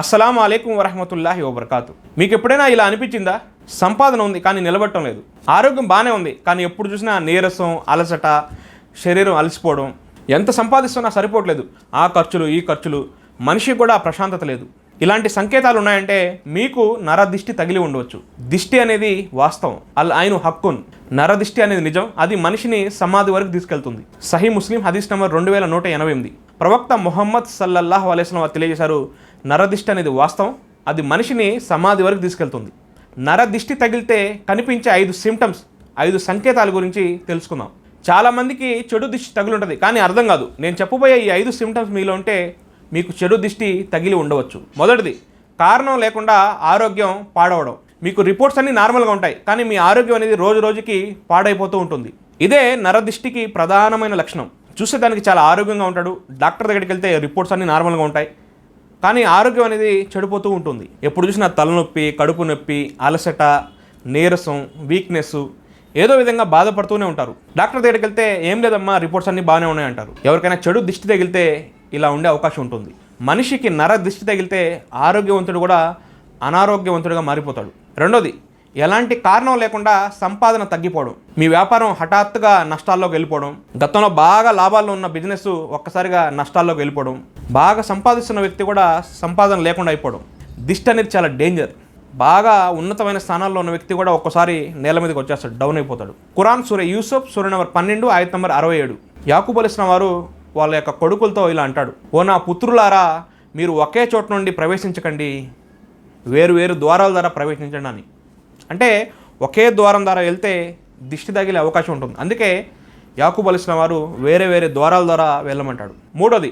అస్సలం అలైకుం వరహమతుల్లాహి వబర్కాతు. మీకు ఎప్పుడైనా ఇలా అనిపించిందా? సంపాదన ఉంది కానీ నిలబట్టం లేదు. ఆరోగ్యం బాగానే ఉంది కానీ ఎప్పుడు చూసినా నీరసం అలసట శరీరం అలసిపోవడం ఎంత సంపాదిస్తున్నా సరిపోవట్లేదు. ఆ ఖర్చులు ఈ ఖర్చులు మనిషికి కూడా ప్రశాంతత లేదు. ఇలాంటి సంకేతాలు ఉన్నాయంటే మీకు నర దిష్టి తగిలి ఉండవచ్చు. దిష్టి అనేది వాస్తవం. అల్ ఆయన హక్కున్. నరదిష్టి అనేది నిజం. అది మనిషిని సమాధి వరకు తీసుకెళ్తుంది. సహీ ముస్లిం హదీస్ నెంబర్ రెండు వేల నూట ఎనభై ఎనిమిది. ప్రవక్త మొహమ్మద్ సల్లల్లాహ్ అలైస్లం తెలియజేశారు నరదిష్టి అనేది వాస్తవం. అది మనిషిని సమాధి వరకు తీసుకెళ్తుంది. నరదిష్టి తగిలితే కనిపించే ఐదు సిమ్టమ్స్ ఐదు సంకేతాల గురించి తెలుసుకుందాం. చాలామందికి చెడు దిష్టి తగిలి ఉంటుంది కానీ అర్థం కాదు. నేను చెప్పబోయే ఈ ఐదు సిమ్టమ్స్ మీలో ఉంటే మీకు చెడు దిష్టి తగిలి ఉండవచ్చు. మొదటిది కారణం లేకుండా ఆరోగ్యం పాడవడం. మీకు రిపోర్ట్స్ అన్నీ నార్మల్గా ఉంటాయి కానీ మీ ఆరోగ్యం అనేది రోజు రోజుకి పాడైపోతూ ఉంటుంది. ఇదే నరదిష్టికి ప్రధానమైన లక్షణం. చూసేదానికి చాలా ఆరోగ్యంగా ఉంటాడు. డాక్టర్ దగ్గరికి వెళ్తే రిపోర్ట్స్ అన్నీ నార్మల్గా ఉంటాయి. కానీ ఆరోగ్యం అనేది చెడిపోతూ ఉంటుంది. ఎప్పుడు చూసినా తలనొప్పి కడుపు నొప్పి అలసట నీరసం వీక్నెస్ ఏదో విధంగా బాధపడుతూనే ఉంటారు. డాక్టర్ దగ్గరికి వెళ్తే ఏం లేదమ్మా రిపోర్ట్స్ అన్నీ బాగానే ఉన్నాయి అంటారు ఎవరికైనా చెడు దిష్టి తగిలితే ఇలా ఉండే అవకాశం ఉంటుంది. మనిషికి నర దిష్టి తగిలితే ఆరోగ్యవంతుడు కూడా అనారోగ్యవంతుడిగా మారిపోతాడు. రెండోది ఎలాంటి కారణం లేకుండా సంపాదన తగ్గిపోవడం మీ వ్యాపారం హఠాత్తుగా నష్టాల్లోకి వెళ్ళిపోవడం గతంలో బాగా లాభాల్లో ఉన్న బిజినెస్ ఒక్కసారిగా నష్టాల్లోకి వెళ్ళిపోవడం బాగా సంపాదిస్తున్న వ్యక్తి కూడా సంపాదన లేకుండా అయిపోవడం దిష్టి అనేది చాలా డేంజర్ బాగా ఉన్నతమైన స్థానాల్లో ఉన్న వ్యక్తి కూడా ఒక్కసారి నేల మీదకి వచ్చేస్తాడు డౌన్ అయిపోతాడు. కురాన్ సూర్య యూసఫ్ సూర్య నెంబర్ పన్నెండు ఆయత్ నెంబర్ అరవై ఏడు. యాకూబ్ వారు వాళ్ళ యొక్క కొడుకులతో ఇలా అంటాడు ఓ నా పుత్రులారా మీరు ఒకే చోట నుండి ప్రవేశించకండి వేరు వేరు ద్వారాల ద్వారా ప్రవేశించండి అని. అంటే ఒకే ద్వారం ద్వారా వెళ్తే దిష్టి తగిలే అవకాశం ఉంటుంది. అందుకే యాకుబలిసిన వారు వేరే వేరే ద్వారాల ద్వారా వెళ్ళమంటాడు. మూడోది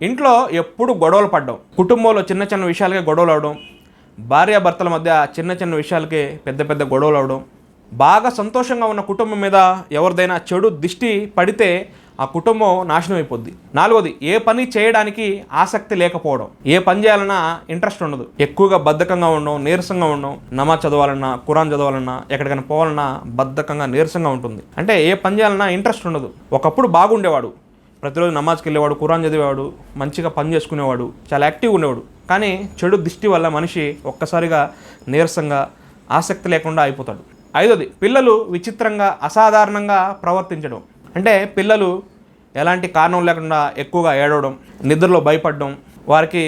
ఇంట్లో ఎప్పుడు గొడవలు పడ్డం. కుటుంబంలో చిన్న చిన్న విషయాలకే గొడవలు అవడం భార్యాభర్తల మధ్య చిన్న చిన్న విషయాలకే పెద్ద పెద్ద గొడవలు అవడం బాగా సంతోషంగా ఉన్న కుటుంబం మీద ఎవరిదైనా చెడు దిష్టి పడితే ఆ కుటుంబం నాశనం అయిపోద్ది. నాలుగోది ఏ పని చేయడానికి ఆసక్తి లేకపోవడం. ఏ పని చేయాలన్నా ఇంట్రెస్ట్ ఉండదు. ఎక్కువగా బద్ధకంగా ఉండడం నీరసంగా ఉండడం నమాజ్ చదవాలన్నా కురాన్ చదవాలన్నా ఎక్కడికైనా పోవాలన్నా బద్ధకంగా నీరసంగా ఉంటుంది. అంటే ఏ పని చేయాలన్నా ఇంట్రెస్ట్ ఉండదు. ఒకప్పుడు బాగుండేవాడు. ప్రతిరోజు నమాజ్కి వెళ్ళేవాడు కురాన్ చదివేవాడు మంచిగా పని చేసుకునేవాడు చాలా యాక్టివ్గా ఉండేవాడు. కానీ చెడు దిష్టి వల్ల మనిషి ఒక్కసారిగా నీరసంగా ఆసక్తి లేకుండా అయిపోతాడు. ఐదోది పిల్లలు విచిత్రంగా అసాధారణంగా ప్రవర్తించడం. అంటే పిల్లలు ఎలాంటి కారణం లేకుండా ఎక్కువగా ఏడవడం నిద్రలో భయపడడం వారికి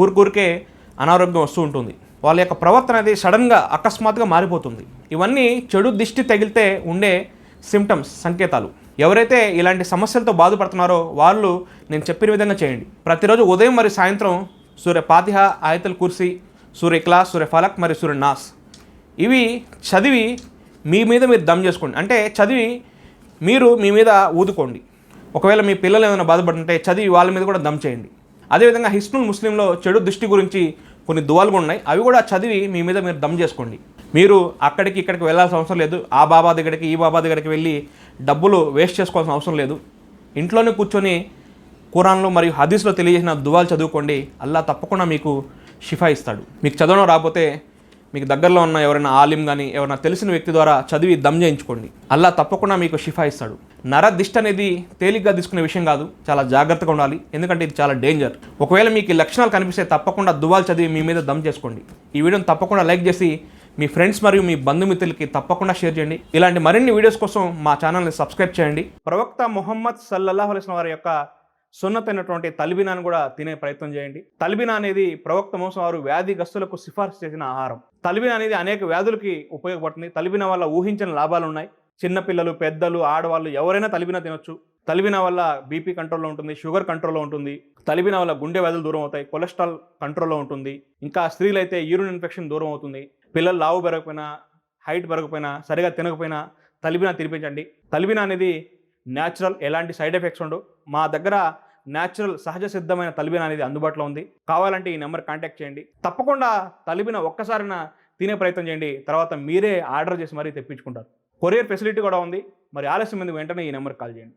ఊరికూరికే అనారోగ్యం వస్తూ ఉంటుంది. వాళ్ళ యొక్క ప్రవర్తన అనేది సడన్గా అకస్మాత్తుగా మారిపోతుంది. ఇవన్నీ చెడు దిష్టి తగిలితే ఉండే సిమ్టమ్స్ సంకేతాలు. ఎవరైతే ఇలాంటి సమస్యలతో బాధపడుతున్నారో వాళ్ళు నేను చెప్పిన విధంగా చేయండి. ప్రతిరోజు ఉదయం మరియు సాయంత్రం సూర్య పాతిహ ఆయతల్ కుర్సీ సూర్య క్లాస్ సూర్య ఫలక్ మరియు సూర్య నాస్. ఇవి చదివి మీ మీద మీరు దమ్ చేసుకోండి. అంటే చదివి మీరు మీ మీద ఊదుకోండి. ఒకవేళ మీ పిల్లలు ఏమైనా బాధపడుతుంటే చదివి వాళ్ళ మీద కూడా దమ్ చేయండి. అదేవిధంగా హిస్నుల్ ముస్లింలో చెడు దృష్టి గురించి కొన్ని దువాలు కూడా ఉన్నాయి. అవి కూడా చదివి మీ మీద మీరు దమ్ చేసుకోండి. మీరు అక్కడికి ఇక్కడికి వెళ్ళాల్సిన అవసరం లేదు. ఆ బాబా దగ్గరికి ఈ బాబా దగ్గరికి వెళ్ళి డబ్బులు వేస్ట్ చేసుకోవాల్సిన అవసరం లేదు. ఇంట్లోనే కూర్చొని కురాన్లో మరియు హదీస్లో తెలియజేసిన దువాలు చదువుకోండి. అల్లా తప్పకుండా మీకు షిఫా ఇస్తాడు. మీకు చదవడం రాకపోతే మీకు దగ్గరలో ఉన్న ఎవరైనా ఆలిం కానీ ఎవరైనా తెలిసిన వ్యక్తి ద్వారా చదివి దమ్ చేయించుకోండి. అల్లా తప్పకుండా మీకు షిఫా ఇస్తాడు. నర దిష్టి అనేది తేలిగ్గా తీసుకునే విషయం కాదు. చాలా జాగ్రత్తగా ఉండాలి. ఎందుకంటే ఇది చాలా డేంజర్. ఒకవేళ మీకు ఈ లక్షణాలు కనిపిస్తే తప్పకుండా దువాలు చదివి మీ మీద దమ్ చేసుకోండి. ఈ వీడియోని తప్పకుండా లైక్ చేసి మీ ఫ్రెండ్స్ మరియు మీ బంధుమిత్రులకి తప్పకుండా షేర్ చేయండి. ఇలాంటి మరిన్ని వీడియోస్ కోసం మా ఛానల్ని సబ్స్క్రైబ్ చేయండి. ప్రవక్త మొహమ్మద్ సల్లల్లాహు అలైస్ వారి యొక్క సున్నతైనటువంటి తలిబినాను కూడా తినే ప్రయత్నం చేయండి. తలిబినా అనేది ప్రవక్త మోసం వారు వ్యాధిగ్రస్తులకు సిఫార్సు చేసిన ఆహారం. తలిబినా అనేది అనేక వ్యాధులకి ఉపయోగపడుతుంది. తలిబిన వల్ల ఊహించని లాభాలు ఉన్నాయి చిన్నపిల్లలు పెద్దలు ఆడవాళ్ళు ఎవరైనా తలిబినా తినొచ్చు. తలిబినా వల్ల బీపీ కంట్రోల్లో ఉంటుంది షుగర్ కంట్రోల్లో ఉంటుంది. తలిబినా వల్ల గుండె వ్యాధులు దూరం అవుతాయి కొలెస్ట్రాల్ కంట్రోల్లో ఉంటుంది. ఇంకా స్త్రీలైతే యూరిన్ ఇన్ఫెక్షన్ దూరం అవుతుంది. పిల్లలు లావు పెరగకపోయినా హైట్ పెరగకపోయినా సరిగా తినకపోయినా తలిబినా తినిపించండి. తలిబినా అనేది న్యాచురల్ ఎలాంటి సైడ్ ఎఫెక్ట్స్ ఉండవు. మా దగ్గర న్యాచురల్ సహజ సిద్ధమైన తలిబిన అనేది అందుబాటులో ఉంది. కావాలంటే ఈ నెంబర్ కాంటాక్ట్ చేయండి. తప్పకుండా తలిబిన ఒక్కసారిన తినే ప్రయత్నం చేయండి. తర్వాత మీరే ఆర్డర్ చేసి మరీ తెప్పించుకుంటారు. కొరియర్ ఫెసిలిటీ కూడా ఉంది. మరి ఆలస్యం ఎందుకు? వెంటనే ఈ నెంబర్కి కాల్ చేయండి.